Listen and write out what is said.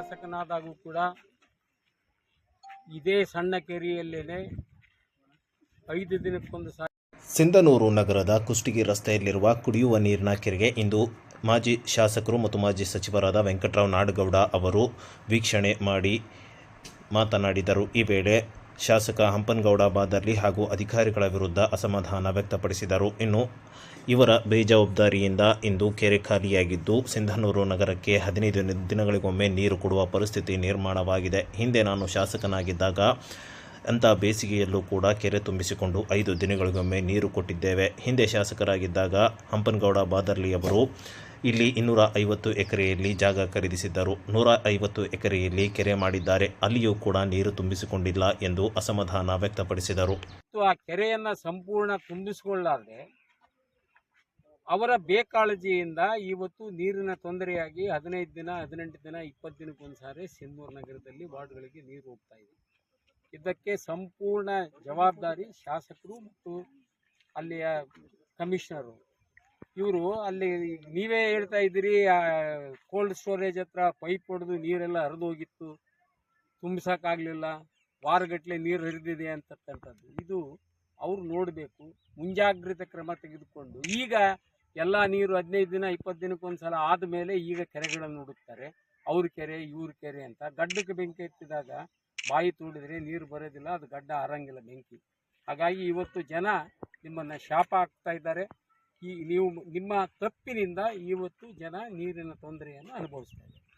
ಶಾಸಕನಾದಾಗೂ ಕೂಡ ಇದೇ ಸಣ್ಣ ಕೆರೆಯಲ್ಲೇನೆ ಐದು ದಿನಕ್ಕೊಂದು ಸಾರಿ ಸಿಂಧನೂರು ನಗರದ ಕುಷ್ಟಗಿ ರಸ್ತೆಯಲ್ಲಿರುವ ಕುಡಿಯುವ ನೀರಿನ ಕೆರೆಗೆ ಇಂದು ಮಾಜಿ ಶಾಸಕರು ಮತ್ತು ಮಾಜಿ ಸಚಿವರಾದ ವೆಂಕಟರಾವ್ ನಾಡಗೌಡ ಅವರು ವೀಕ್ಷಣೆ ಮಾಡಿ ಮಾತನಾಡಿದರು. ಈ ವೇಳೆ ಶಾಸಕ ಹಂಪನಗೌಡ ಬಾದರ್ಲಿ ಹಾಗೂ ಅಧಿಕಾರಿಗಳ ವಿರುದ್ಧ ಅಸಮಾಧಾನ ವ್ಯಕ್ತಪಡಿಸಿದರು. ಇನ್ನು ಇವರ ಬೇಜವಾಬ್ದಾರಿಯಿಂದ ಇಂದು ಕೆರೆ ಖಾಲಿಯಾಗಿದ್ದು, ಸಿಂಧನೂರು ನಗರಕ್ಕೆ ಹದಿನೈದು ದಿನಗಳಿಗೊಮ್ಮೆ ನೀರು ಕೊಡುವ ಪರಿಸ್ಥಿತಿ ನಿರ್ಮಾಣವಾಗಿದೆ. ಹಿಂದೆ ನಾನು ಶಾಸಕನಾಗಿದ್ದಾಗ ಅಂಥ ಬೇಸಿಗೆಯಲ್ಲೂ ಕೂಡ ಕೆರೆ ತುಂಬಿಸಿಕೊಂಡು ಐದು ದಿನಗಳಿಗೊಮ್ಮೆ ನೀರು ಕೊಟ್ಟಿದ್ದೇವೆ. ಹಿಂದೆ ಶಾಸಕರಾಗಿದ್ದಾಗ ಹಂಪನಗೌಡ ಬಾದರ್ಲಿ ಅವರು ಇಲ್ಲಿ ಇನ್ನೂರ ಐವತ್ತು ಎಕರೆಯಲ್ಲಿ ಜಾಗ ಖರೀದಿಸಿದ್ದರು. ನೂರ ಐವತ್ತು ಎಕರೆಯಲ್ಲಿ ಕೆರೆ ಮಾಡಿದ್ದಾರೆ. ಅಲ್ಲಿಯೂ ಕೂಡ ನೀರು ತುಂಬಿಸಿಕೊಂಡಿಲ್ಲ ಎಂದು ಅಸಮಾಧಾನ ವ್ಯಕ್ತಪಡಿಸಿದರು. ಆ ಕೆರೆಯನ್ನ ಸಂಪೂರ್ಣ ತುಂಬಿಸಿಕೊಳ್ಳಾರ್ದೆ ಅವರ ಬೇಕಾಳಜಿಯಿಂದ ಇವತ್ತು ನೀರಿನ ತೊಂದರೆಯಾಗಿ ಹದಿನೈದು ದಿನ, ಹದಿನೆಂಟು ದಿನ, ಇಪ್ಪತ್ತು ದಿನಕ್ಕೊಂದ್ಸಾರಿ ಸಿಂಧೂರು ನಗರದಲ್ಲಿ ವಾರ್ಡ್ಗಳಿಗೆ ನೀರು ಹೋಗ್ತಾ ಇದೆ. ಇದಕ್ಕೆ ಸಂಪೂರ್ಣ ಜವಾಬ್ದಾರಿ ಶಾಸಕರು ಮತ್ತು ಅಲ್ಲಿಯ ಕಮಿಷನರು. ಇವರು ಅಲ್ಲಿ ನೀವೇ ಹೇಳ್ತಾ ಇದ್ದೀರಿ ಕೋಲ್ಡ್ ಸ್ಟೋರೇಜ್ ಹತ್ರ ಪೈಪ್ ಹೊಡೆದು ನೀರೆಲ್ಲ ಹರಿದು ಹೋಗಿತ್ತು. ತುಂಬಿಸೋಕ್ಕಾಗಲಿಲ್ಲ. ವಾರಗಟ್ಟಲೆ ನೀರು ಹರಿದಿದೆ ಅಂತಕ್ಕಂಥದ್ದು. ಇದು ಅವ್ರು ನೋಡಬೇಕು. ಮುಂಜಾಗ್ರತೆ ಕ್ರಮ ತೆಗೆದುಕೊಂಡು. ಈಗ ಎಲ್ಲ ನೀರು ಹದಿನೈದು ದಿನ, ಇಪ್ಪತ್ತು ದಿನಕ್ಕೊಂದ್ಸಲ ಆದಮೇಲೆ ಈಗ ಕೆರೆಗಳನ್ನು ನೋಡುತ್ತಾರೆ. ಅವ್ರ ಕೆರೆ, ಇವ್ರ ಕೆರೆ ಅಂತ. ಗಡ್ಡಕ್ಕೆ ಬೆಂಕಿ ಎತ್ತಿದಾಗ ಬಾಯಿ ತೋಡಿದ್ರೆ ನೀರು ಬರೋದಿಲ್ಲ, ಅದು ಗಡ್ಡ ಆರಂಗಿಲ್ಲ ಬೆಂಕಿ. ಹಾಗಾಗಿ ಇವತ್ತು ಜನ ನಿಮ್ಮನ್ನು ಶಾಪ ಹಾಕ್ತಾ ಇದ್ದಾರೆ. ಈ ನೀವು ನಿಮ್ಮ ತಪ್ಪಿನಿಂದ ಇವತ್ತು ಜನ ನೀರಿನ ತೊಂದರೆಯನ್ನು ಅನುಭವಿಸ್ತಾ ಇದ್ದಾರೆ.